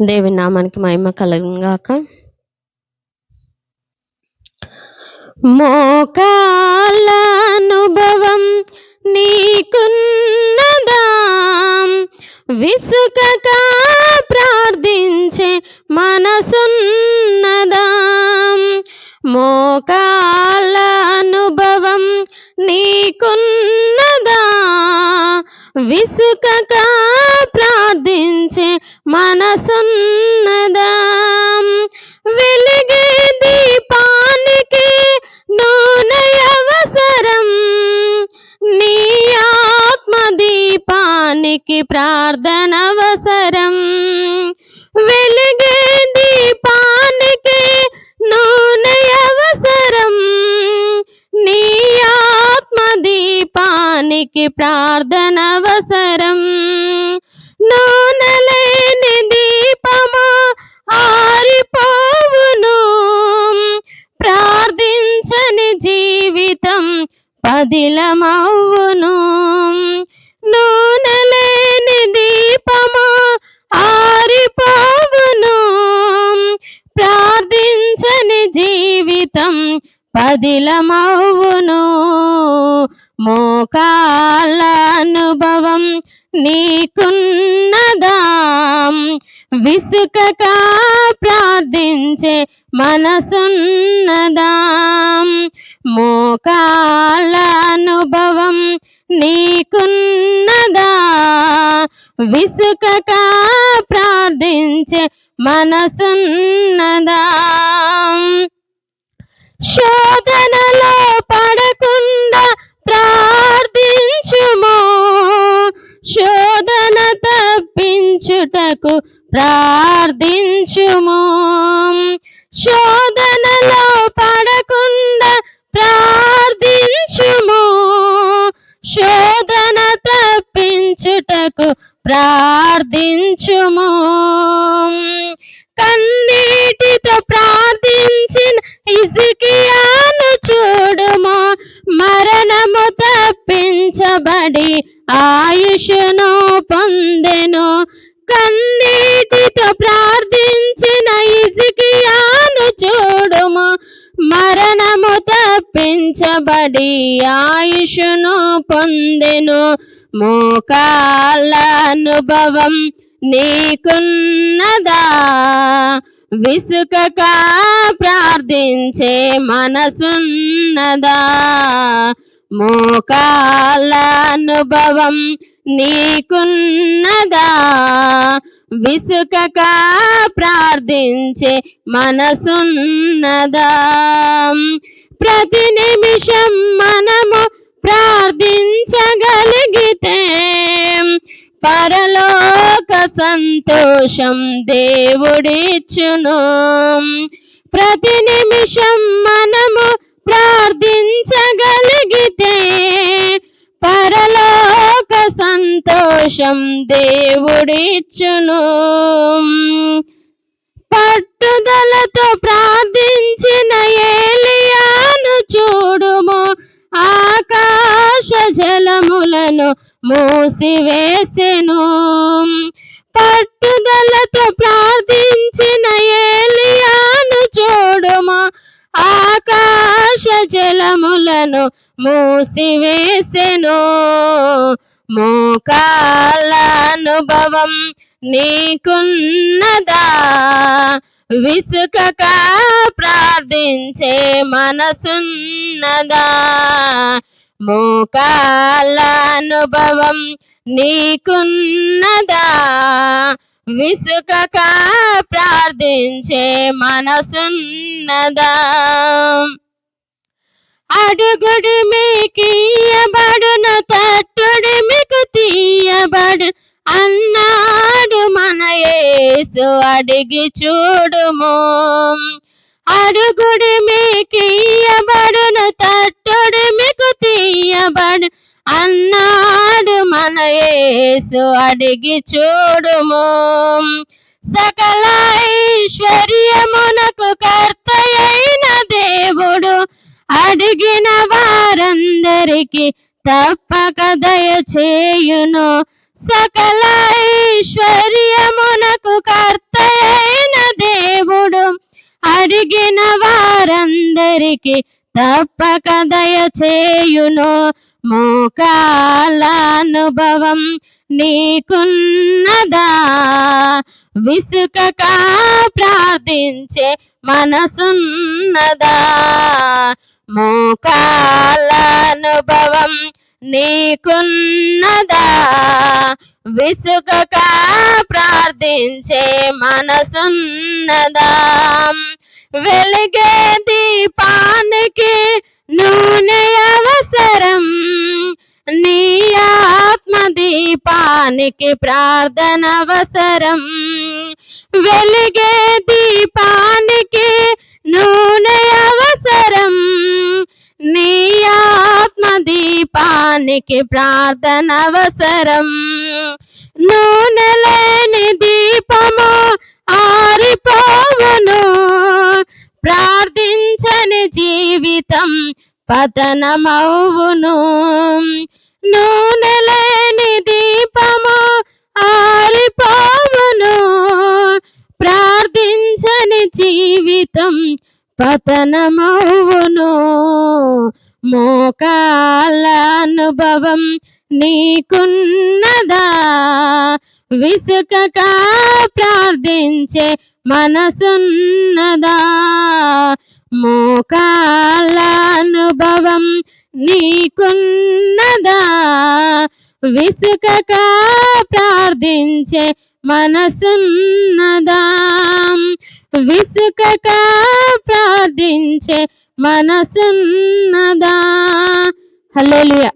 దేవుని నామానికి మహిమ కలగాక మోకాలనుభవం నీకున్నదాం నీకున్నదా. విసుకక ప్రార్థించే మనసున్నదా. మోకాలనుభవం నీకున్న విసుకక ప్రార్థించే మనసున్నదా? వెలిగే దీపానికి నూనె అవసరం. నీ ఆత్మ దీపానికి ప్రార్థన అవసరం. వెలి నీకి ప్రార్థన అవసరం నూనె దీపము ఆరిపోవును. ప్రార్థించని జీవితం పదిలమవును నూనెలేని దీపము ఆరిపోవును. ప్రార్థించని జీవితం పదిలమవును మోకాళ్ళ అనుభవం నీకున్నదా. విసుకక ప్రార్థించే మనసున్నదాం. మోకాళ్ళ అనుభవం నీకున్నదా. విసుకక ప్రార్థించే మనసున్నదా. శోధనలో పడకుండా ప్రార్థించుము. శోధన తప్పించుటకు ప్రార్థించుము. శోధనలో పడకుండా ప్రార్థించుము. శోధన తప్పించుటకు ప్రార్థించుము. కన్నీటితో ప్రార్థించిన ఇసుకియాను చూడుము మరణము తప్పించబడి ఆయుషును పొందెను. కన్నీటితో ప్రార్థించిన ఇసుకియాను చూడుము మరణము తప్పించబడి ఆయుషును పొందెను. మోకాల అనుభవం నీకున్నదా? విసుకక ప్రార్థించే మనసున్నదా? మోకాలనుభవం అనుభవం నీకున్నదా? విసుకక ప్రార్థించే మనసున్నదా? ప్రతి నిమిషం మనము ప్రార్థించగలిగితే పరలో సంతోషం దేవుడిచ్చును. ప్రతి నిమిషం మనము ప్రార్థించగలిగితే పరలోక సంతోషం దేవుడిచ్చును. పట్టుదలతో ప్రార్థించిన ఏలియాను చూడుము. ఆకాశ జలములను మూసివేసెను అనుభవం నీకున్నదా? విసుకక ప్రార్థించే మనసున్నదా? మోకాల అనుభవం నీకున్నదా? విసుకక ప్రార్థించే మనసున్నదా? అడుగుడి మీకు తిరిగి చూడుము. అడుగుడి మీకు ఇయ్యబడును తట్టుడు మీకు తీయబడు అన్నాడు మన యేసు అడిగి చూడుము. సకల ఐశ్వర్యమునకు కర్త అయిన దేవుడు అడిగిన వారందరికి తప్పక దయచేయును సకల ఐశ్వర్యమునకు కర్తయైన దేవుడు. అడిగిన వారందరికీ తప్పక దయచేయును. మోకాలానుభవం నీకున్నదా? విసుక ప్రార్థించే మనసున్నదా? మోకాలానుభవం నీకున్నదా విసుకక ప్రార్థించే మనసున్నదా? వెలిగే దీపానికి నూనె అవసరం. నీ ఆత్మ దీపానికి ప్రార్థన అవసరం. వెలిగే దీపానికి నూనె దీపానికి ప్రార్థన అవసరం నూనె లేని దీపము ఆరిపోవును. ప్రార్థించని జీవితం పతనమవును. నూనె మోకాల అనుభవం నీకున్నదా? విసుకక ప్రార్థించే మనసున్నదా? మోకాల అనుభవం నీకున్నదా? విసుకక ప్రార్థించే మనసున్నదా? విసుకక ప్రార్థించే మనసున్నదా? హల్లెలూయా.